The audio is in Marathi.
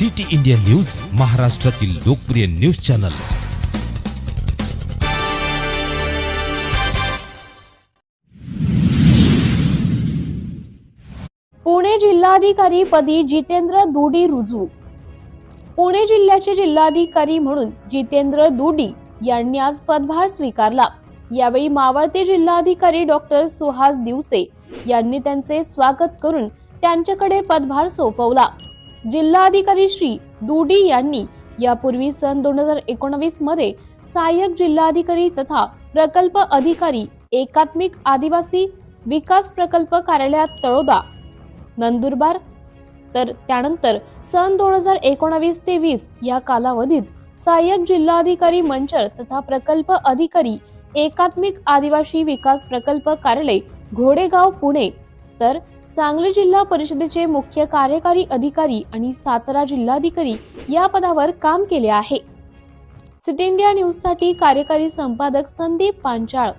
सिटी इंडिया न्यूज महाराष्ट्रातील लोकप्रिय न्यूज चॅनल. पुणे जिल्हाधिकारी पदी जितेंद्र दुडी रुजू. पुणे जिल्ह्याचे जिल्हाधिकारी म्हणून जितेंद्र दुडी यांनी आज पदभार स्वीकारला. यावेळी मावळते जिल्हाधिकारी डॉक्टर सुहास दिवसे यांनी त्यांचे स्वागत करून त्यांच्याकडे पदभार सोपवला. जिल्हाधिकारी श्री दुडी यांनी यापूर्वी सन दोन हजार एकोणवीसमध्ये सहाय्यक जिल्हाधिकारी तथा प्रकल्प अधिकारी एकात्मिक आदिवासी विकास प्रकल्प कार्यालयात तळोदा नंदुरबार. तर त्यानंतर सन दोन हजार एकोणावीस ते वीस या कालावधीत सहाय्यक जिल्हाधिकारी मंचर तथा प्रकल्प अधिकारी एकात्मिक आदिवासी विकास प्रकल्प कार्यालय घोडेगाव पुणे. तर सांगली जिल्हा परिषदेचे मुख्य कार्यकारी अधिकारी आणि सातारा जिल्हाधिकारी या पदावर काम केले आहे. सिटी इंडिया न्यूजसाठी कार्यकारी संपादक संदीप पांचाळ